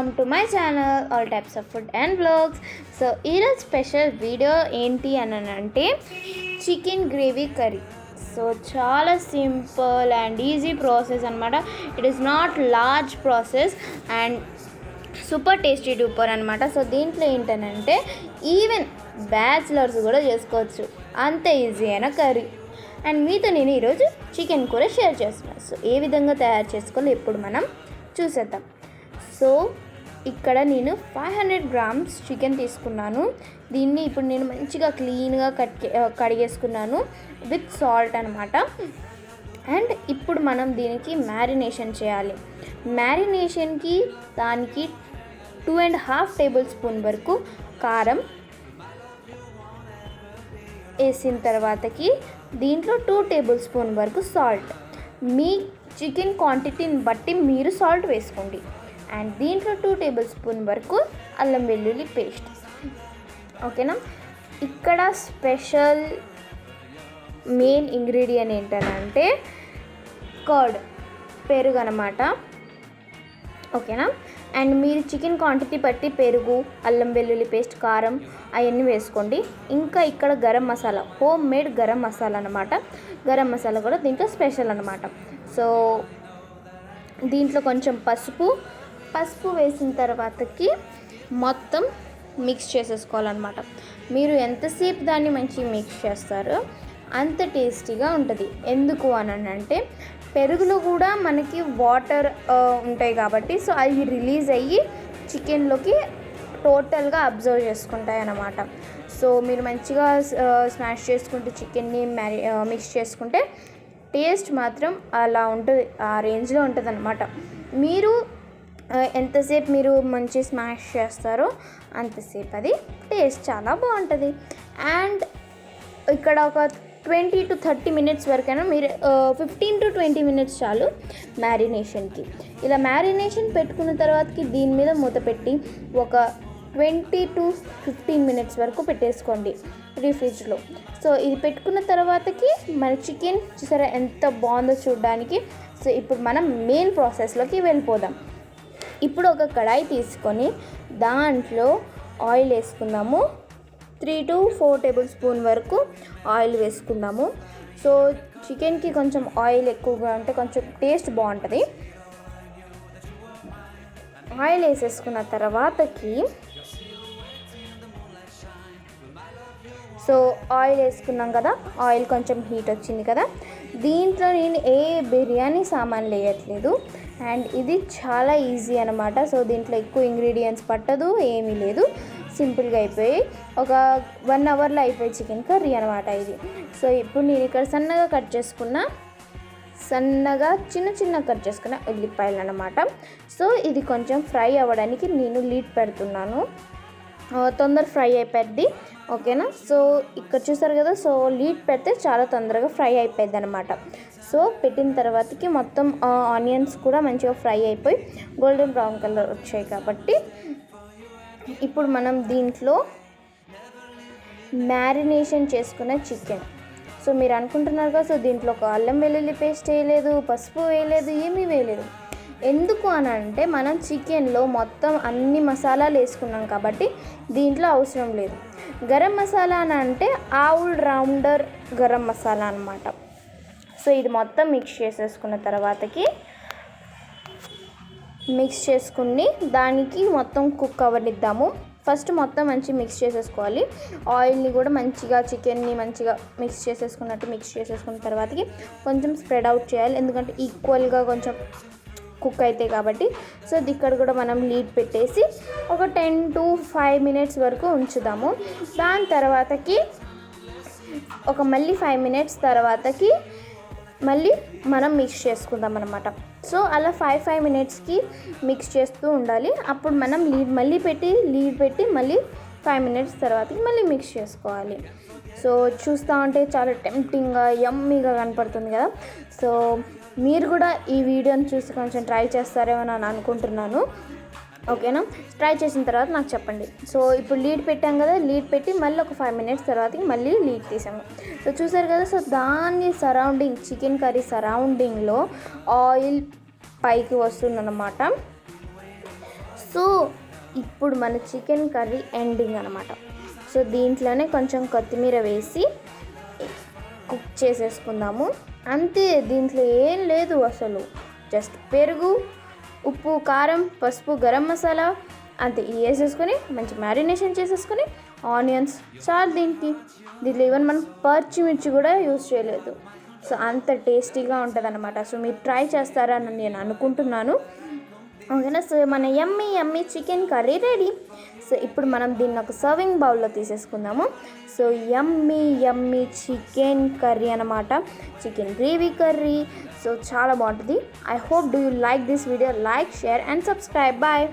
Welcome to my channel all types of food and blogs so ఈరోజు special video ఏంటి అని అంటే chicken gravy curry so చాలా simple and easy process అనమాట it is not large process and super tasty duper అనమాట so దీంట్లో ఏంటనంటే even bachelors కూడా చేసుకోవచ్చు. అంత ఈజీ అయిన కర్రీ అండ్ మీతో నేను ఈరోజు చికెన్ కూర షేర్ చేస్తున్నాను సో ఏ విధంగా తయారు చేసుకోవాలో ఇప్పుడు మనం చూసేద్దాం. సో ఇక్కడ నేను ఫైవ్ హండ్రెడ్ గ్రామ్స్ చికెన్ తీసుకున్నాను. దీన్ని ఇప్పుడు నేను మంచిగా క్లీన్గా కట్ కడిగేసుకున్నాను విత్ సాల్ట్ అనమాట అండ్ ఇప్పుడు మనం దీనికి మ్యారినేషన్ చేయాలి. మ్యారినేషన్కి దానికి two and half table spoon వరకు కారం వేసిన తర్వాతకి దీంట్లో టూ టేబుల్ స్పూన్ వరకు సాల్ట్ మీ చికెన్ క్వాంటిటీని బట్టి మీరు సాల్ట్ వేసుకోండి. అండ్ దీంట్లో టూ టేబుల్ స్పూన్ వరకు అల్లం వెల్లుల్లి పేస్ట్. ఓకేనా? ఇక్కడ స్పెషల్ మెయిన్ ఇంగ్రీడియంట్ ఏంటంటే కర్డ్ పెరుగు అనమాట ఓకేనా? అండ్ మీరు చికెన్ క్వాంటిటీ బట్టి పెరుగు అల్లం వెల్లుల్లి పేస్ట్ కారం అవన్నీ వేసుకోండి. ఇంకా ఇక్కడ గరం మసాలా హోమ్ మేడ్ గరం మసాలా అనమాట గరం మసాలా కూడా దీంట్లో స్పెషల్ అనమాట సో దీంట్లో కొంచెం పసుపు పసుపు వేసిన తర్వాతకి మొత్తం మిక్స్ చేసేసుకోవాలన్నమాట. మీరు ఎంతసేపు దాన్ని మంచి మిక్స్ చేస్తారో అంత టేస్టీగా ఉంటుంది. ఎందుకు అని అంటే పెరుగులో కూడా మనకి వాటర్ ఉంటాయి కాబట్టి సో అవి రిలీజ్ అయ్యి చికెన్లోకి టోటల్గా అబ్జర్వ్ చేసుకుంటాయి అన్నమాట సో మీరు మంచిగా స్మాష్ చేసుకుంటూ చికెన్ని మ్యారి మిక్స్ చేసుకుంటే టేస్ట్ మాత్రం అలా ఉంటుంది ఆ రేంజ్లో ఉంటుంది అనమాట మీరు ఎంతసేపు మీరు మంచి స్మాష్ చేస్తారో అంతసేపు అది టేస్ట్ చాలా బాగుంటుంది. అండ్ ఇక్కడ ఒక ట్వంటీ టు థర్టీ మినిట్స్ వరకైనా మీరు ఫిఫ్టీన్ టు ట్వంటీ మినిట్స్ చాలు మ్యారినేషన్కి. ఇలా మ్యారినేషన్ పెట్టుకున్న తర్వాతకి దీని మీద మూత పెట్టి ఒక ట్వంటీ టు ఫిఫ్టీన్ మినిట్స్ వరకు పెట్టేసుకోండి రీఫ్రిజ్లో సో ఇది పెట్టుకున్న తర్వాతకి మన చికెన్ చూసారా ఎంత బాగుందో చూడడానికి. సో ఇప్పుడు మనం మెయిన్ ప్రాసెస్లోకి వెళ్ళిపోదాం. ఇప్పుడు ఒక కడాయి తీసుకొని దాంట్లో ఆయిల్ వేసుకుందాము. Three to four table spoon వరకు ఆయిల్ వేసుకుందాము. సో చికెన్కి కొంచెం ఆయిల్ ఎక్కువగా ఉంటే కొంచెం టేస్ట్ బాగుంటుంది. ఆయిల్ వేసేసుకున్న తర్వాతకి సో ఆయిల్ వేసుకున్నాం కదా ఆయిల్ కొంచెం హీట్ వచ్చింది కదా. దీంట్లో నేను ఏ బిర్యానీ సామాన్లు వేయట్లేదు అండ్ ఇది చాలా ఈజీ అనమాట సో దీంట్లో ఎక్కువ ఇంగ్రీడియంట్స్ పట్టదు ఏమీ లేదు. సింపుల్గా అయిపోయి ఒక వన్ అవర్లో అయిపోయి చికెన్ కర్రీ అనమాట ఇది. సో ఇప్పుడు నేను ఇక్కడ సన్నగా కట్ చేసుకున్న సన్నగా చిన్న చిన్న కట్ చేసుకున్న ఉల్లిపాయలు అనమాట సో ఇది కొంచెం ఫ్రై అవ్వడానికి నేను లీడ్ పెడుతున్నాను. తొందర ఫ్రై అయిపోద్ది ఓకేనా? సో ఇక్కడ చూసారు కదా సో లీడ్ పెడితే చాలా తొందరగా ఫ్రై అయిపోద్ది అనమాట సో పెట్టిన తర్వాతకి మొత్తం ఆనియన్స్ కూడా మంచిగా ఫ్రై అయిపోయి గోల్డెన్ బ్రౌన్ కలర్ వచ్చాయి కాబట్టి ఇప్పుడు మనం దీంట్లో మ్యారినేషన్ చేసుకున్న చికెన్. సో మీరు అనుకుంటున్నారు కదా సో దీంట్లో ఒక అల్లం వెల్లుల్లి పేస్ట్ వేయలేదు పసుపు వేయలేదు ఏమీ వేయలేదు. ఎందుకు అని అంటే మనం చికెన్లో మొత్తం అన్ని మసాలాలు వేసుకున్నాం కాబట్టి దీంట్లో అవసరం లేదు. గరం మసాలా అని అంటే ఆవుల్ రౌండర్ గరం మసాలా అనమాట సో ఇది మొత్తం మిక్స్ చేసేసుకున్న తర్వాతకి మిక్స్ చేసుకుని దానికి మొత్తం కుక్ అవ్వనిద్దాము. ఫస్ట్ మొత్తం మంచి మిక్స్ చేసేసుకోవాలి. ఆయిల్ని కూడా మంచిగా చికెన్ని మంచిగా మిక్స్ చేసేసుకున్నట్టు మిక్స్ చేసేసుకున్న తర్వాతకి కొంచెం స్ప్రెడ్ అవుట్ చేయాలి. ఎందుకంటే ఈక్వల్గా కొంచెం కుక్ అవుతాయి కాబట్టి. సో ఇక్కడ కూడా మనం లీడ్ పెట్టేసి ఒక టెన్ టు ఫైవ్ మినిట్స్ వరకు ఉంచుదాము. దాని తర్వాతకి ఒక మళ్ళీ ఫైవ్ మినిట్స్ తర్వాతకి మళ్ళీ మనం మిక్స్ చేసుకుందాం అనమాట సో అలా ఫైవ్ ఫైవ్ మినిట్స్కి మిక్స్ చేస్తూ ఉండాలి. అప్పుడు మనం లీడ్ మళ్ళీ పెట్టి లీడ్ పెట్టి మళ్ళీ ఫైవ్ మినిట్స్ తర్వాత మళ్ళీ మిక్స్ చేసుకోవాలి. సో చూస్తూ ఉంటే చాలా టెంప్టింగ్గా యమ్మీగా కనపడుతుంది కదా. సో మీరు కూడా ఈ వీడియోని చూసి కొంచెం ట్రై చేస్తారేమో అని అనుకుంటున్నాను. ఓకేనా? ట్రై చేసిన తర్వాత నాకు చెప్పండి. సో ఇప్పుడు లీడ్ పెట్టాం కదా లీడ్ పెట్టి మళ్ళీ ఒక ఫైవ్ మినిట్స్ తర్వాత మళ్ళీ లీడ్ తీసాము. సో చూసారు కదా సో దాని సరౌండింగ్ చికెన్ కర్రీ సరౌండింగ్లో ఆయిల్ పైకి వస్తుందన్నమాట. సో ఇప్పుడు మన చికెన్ కర్రీ ఎండింగ్ అనమాట సో దీంట్లోనే కొంచెం కొత్తిమీర వేసి కుక్ చేసేసుకుందాము. అంతే దీంట్లో ఏం లేదు అసలు. జస్ట్ పెరుగు ఉప్పు కారం పసుపు గరం మసాలా అంతే. ఇవి వేసేసుకొని మంచి మ్యారినేషన్ చేసేసుకొని ఆనియన్స్ చాలు దీనికి. దీంట్లో ఈవెన్ మనం పచ్చిమిర్చి కూడా యూజ్ చేయలేదు. సో అంత టేస్టీగా ఉంటుంది అనమాట సో మీరు ట్రై చేస్తారని నేను అనుకుంటున్నాను. ఓకేనా? సో మన yummy yummy chicken curry ready so ఇప్పుడు మనం దీన్ని ఒక సర్వింగ్ బౌల్లో తీసేసుకుందాము. So yummy yummy chicken curry అనమాట చికెన్ గ్రేవీ కర్రీ సో చాలా బాగుంటుంది. I hope do you like this video like share and subscribe bye